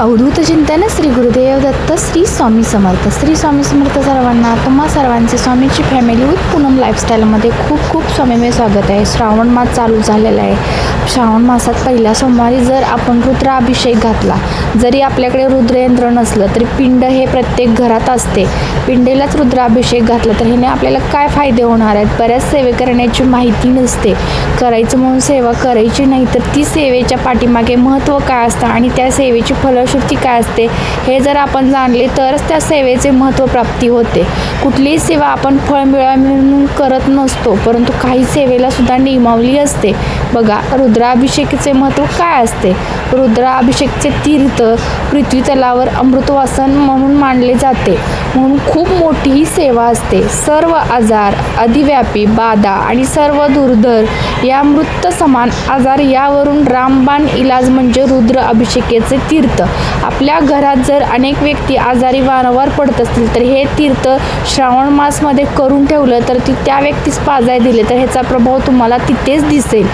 अवधूत चिंतन श्री गुरुदेव दत्त श्री स्वामी समर्थ. श्री स्वामी समर्थ सर्वांना तुम्हा सर्वांचे स्वामीची फॅमिली विथ पूनम लाईफस्टाईलमध्ये खूप खूप स्वामीमय स्वागत आहे. श्रावण मास चालू झालेला आहे. श्रावण मासात पहिल्या सोमवारी जर आपण रुद्राभिषेक घातला जरी आपल्याकडे रुद्रयंत्र नसलं तरी पिंड हे प्रत्येक घरात असते. पिंडेलाच रुद्राभिषेक घातला तर ह्याने आपल्याला काय फायदे होणार आहेत? बऱ्याच सेवे करण्याची माहिती नसते. करायचं म्हणून सेवा करायची नाही तर ती सेवेच्या पाठीमागे महत्त्व काय असतं? आणि त्या सेवेची फलश्रुती काय असते हे जर आपण जाणले तरच त्या सेवेचे महत्त्व प्राप्ती होते. कुठलीही सेवा आपण फळ मिळवा म्हणून करत नसतो परंतु काही सेवेला सुद्धा नियमावली असते. बघा रुद्राभिषेकाचे महत्त्व काय असते? रुद्राभिषेकचे तीर्थ पृथ्वी तलावर अमृतवासन म्हणून मानले जाते. म्हणून खूप मोठी ही सेवा असते. सर्व आजार अधिव्यापी बाधा आणि सर्व दुर्धर या मृत समान आजार यावरून रामबाण इलाज म्हणजे रुद्र अभिषेकाचे तीर्थ. आपल्या घरात जर अनेक व्यक्ती आजारी वारंवार पडत असतील तर हे तीर्थ श्रावण मासमध्ये करून ठेवलं तर ती त्या व्यक्तीस पाजाय दिले तर ह्याचा प्रभाव तुम्हाला तिथेच दिसेल.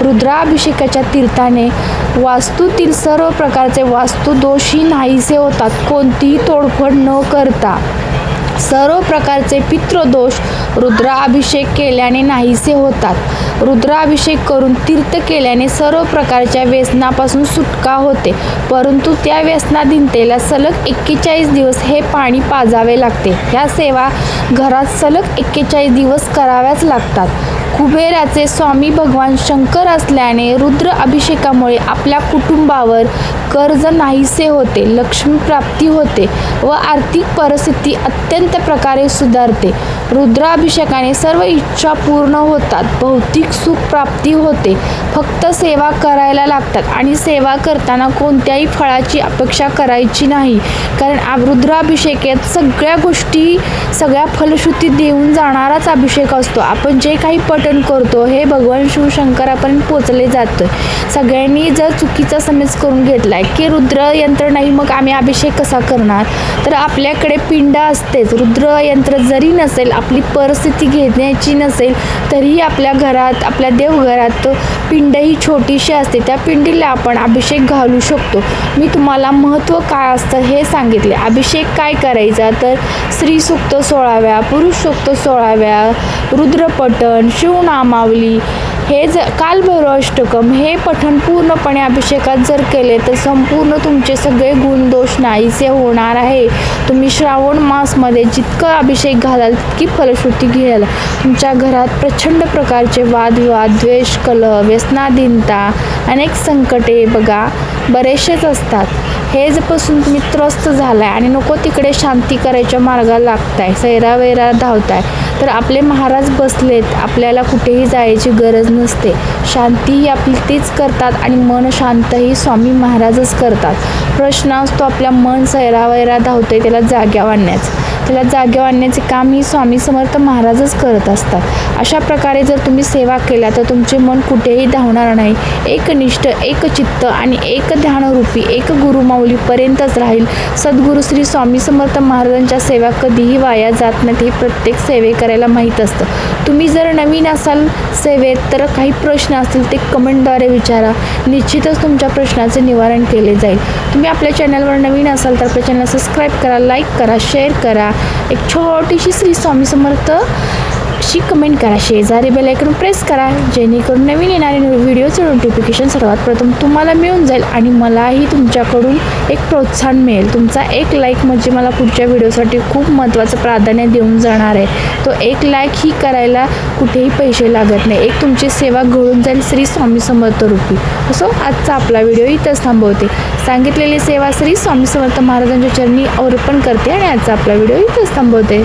रुद्राभिषेकाच्या तीर्थाने वास्तूतील सर्व प्रकारचे वास्तुदोषही नाहीसे होतात. कोणतीही तोडफोड न करता. सर्व प्रकारचे पितृदोष रुद्राभिषेक केल्याने नाहीसे होतात. रुद्राभिषेक करून तीर्थ केल्याने सर्व प्रकारच्या व्यसनापासून सुटका होते. परंतु त्या व्यसनाधीनतेला सलग एक्केचाळीस दिवस हे पाणी पाजावे लागते. ह्या सेवा घरात सलग एक्केचाळीस दिवस कराव्याच लागतात. कुबेराचे स्वामी भगवान शंकर असल्याने रुद्र अभिषेकामुळे आपल्या कुटुंबावर कर्ज नाहीसे होते लक्ष्मी प्राप्ती होते व आर्थिक परिस्थिती अत्यंत प्रकारे सुधारते. रुद्राभिषेकाने सर्व इच्छा पूर्ण होतात भौतिक सुखप्राप्ती होते. फक्त सेवा करायला लागतात आणि सेवा करताना कोणत्याही फळाची अपेक्षा करायची नाही. कारण रुद्राभिषेकेत सगळ्या गोष्टी सगळ्या फलश्रुती देऊन जाणाराच अभिषेक असतो. आपण जे काही पठण करतो हे भगवान शिवशंकरापर्यंत पोचले जातं सगळ्यांनी जर चुकीचा समज करून घेतलाय की रुद्र यंत्र नाही मग आम्ही अभिषेक कसा करणार? तर आपल्याकडे पिंड असतेच. रुद्र यंत्र जरी नसेल आपली परिस्थिती घेण्याची नसेल तरीही आपल्या घरात आपल्या देवघरात पिंड ही छोटीशी असते. त्या पिंडीला आपण अभिषेक घालू शकतो. मी तुम्हाला महत्त्व काय असतं हे सांगितले. अभिषेक काय करायचा तर स्त्री सूक्त सोळाव्या पुरुष सूक्त सोळाव्या रुद्रपठण शिवनामावली हे ज कालभैरवाष्टकम हे पठण पूर्णपणे अभिषेकात जर केले तर संपूर्ण तुमचे सगळे गुण दोष नाहीसे होणार आहे. तुम्ही श्रावण मासमध्ये जितकं अभिषेक घालाल तितकी फलश्रुती घ्याल. तुमच्या घरात प्रचंड प्रकारचे वादविवाद द्वेष कलह व्यसनाधीनता अनेक संकटे बघा बरेचसेच असतात. हे जपासून तुम्ही त्रस्त झालाय आणि नको तिकडे शांती करायच्या मार्गाला लागताय. सैरावैरा धावताय. तर आपले महाराज बसलेत. आपल्याला कुठेही जायची गरज नसते. शांती ही आपली तीच करतात आणि मन शांतही स्वामी महाराजच करतात. प्रश्न असतो आपल्या मन सैरावैरा धावतंय त्याला जाग्या आणण्याचं त्याला जागेवर आणण्याचे काम ही स्वामी समर्थ महाराजच करत असतात. अशा प्रकारे जर तुम्ही सेवा केल्या तर तुमचे मन कुठेही धावणार नाही. एकनिष्ठ एक चित्त आणि एक ध्यानरूपी एक गुरुमाऊलीपर्यंतच राहील. सद्गुरू श्री स्वामी समर्थ महाराजांच्या सेवा कधीही वाया जात नाही हे प्रत्येक सेवे करायला माहीत असतं. तुम्ही जर नवीन असाल सेवेत तर काही प्रश्न असतील ते कमेंटद्वारे विचारा. निश्चितच तुमच्या प्रश्नाचे निवारण केले जाईल. तुम्ही आपल्या चॅनलवर नवीन असाल तर आपल्या चॅनल सबस्क्राईब करा लाईक करा शेअर करा. एक छोटीशी श्री स्वामी समर्थ अशी कमेंट करा शेजारी बेल आयकॉन प्रेस करा जेणेकरून नवीन येणारे व्हिडिओचं नोटिफिकेशन सर्वात प्रथम तुम्हाला मिळून जाईल आणि मलाही तुमच्याकडून एक प्रोत्साहन मिळेल. तुमचा एक लाईक म्हणजे मला पुढच्या व्हिडिओसाठी खूप महत्त्वाचं प्राधान्य देऊन जाणार आहे. तो एक लाईक ही करायला कुठेही पैसे लागत नाही. एक तुमची सेवा घडून जाईल श्री स्वामी समर्थ रूपी. असो आजचा आपला व्हिडिओ इथंच थांबवते. सांगितलेली सेवा श्री स्वामी समर्थ महाराजांच्या चरणी अर्पण करते आणि आजचा आपला व्हिडिओ इथंच थांबवते.